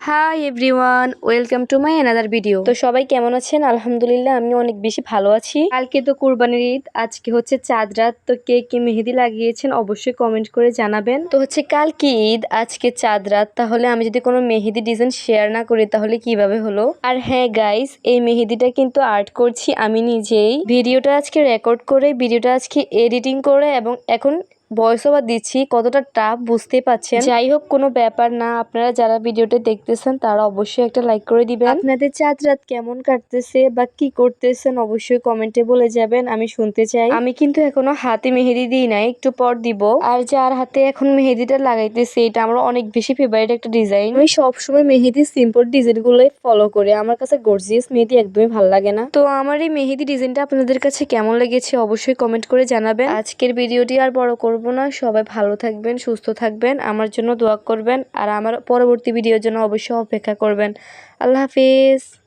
Hi everyone welcome to my another video তো সবাই কেমন আছেন? আলহামদুলিল্লাহ আমি অনেক বেশি ভালো আছি। কালকে তো কুরবানির ঈদ আজকে হচ্ছে চাঁদ রাত তো কে কে মেহেদি লাগিয়েছেন অবশ্যই কমেন্ট করে জানাবেন। তো হচ্ছে কালকে ঈদ আজকে চাঁদ রাত তাহলে আমি যদি কোনো মেহেদি ডিজাইন শেয়ার না করি তাহলে কীভাবে হলো? আর হ্যাঁ গাইস এই মেহেদিটা কিন্তু আর্ট করছি আমি নিজেই। ভিডিওটা আজকে রেকর্ড করে ভিডিওটা আজকে এডিটিং করে এবং এখন ভয়েস ওভার দিচ্ছি কতটা টাফ বুঝতে পাচ্ছেন যাই হোক কোনো ব্যাপার না আপনারা যারা ভিডিওটা দেখতেছেন তারা অবশ্যই একটা লাইক করে দিবেন। আপনাদের চাঁদ রাত কেমন কাটতেছে বা কি করতেছেন অবশ্যই কমেন্টে বলে যাবেন আমি শুনতে চাই। আমি কিন্তু এখনও হাতে মেহেদি দিই নাই একটু পর দিব। আর যার হাতে এখন মেহেদিটা লাগাইতেছে এটা আমার অনেক বেশি ফেভারিট একটা ডিজাইন আমি সবসময় মেহেদি সিম্পল ডিজাইন গুলোই ফলো করি আমার কাছে গর্জিয়াস মেহেদি একদমই ভালো লাগে না। তো আমার এই মেহেদি ডিজাইনটা আপনাদের কাছে কেমন লেগেছে অবশ্যই কমেন্ট করে জানাবেন। আজকের ভিডিওটি আর বড় করব না। সবাই ভালো থাকবেন, সুস্থ থাকবেন। আমার জন্য দোয়া করবেন। আর আমার পরবর্তী ভিডিওর জন্য অবশ্যই অপেক্ষা করবেন। আল্লাহ হাফিজ।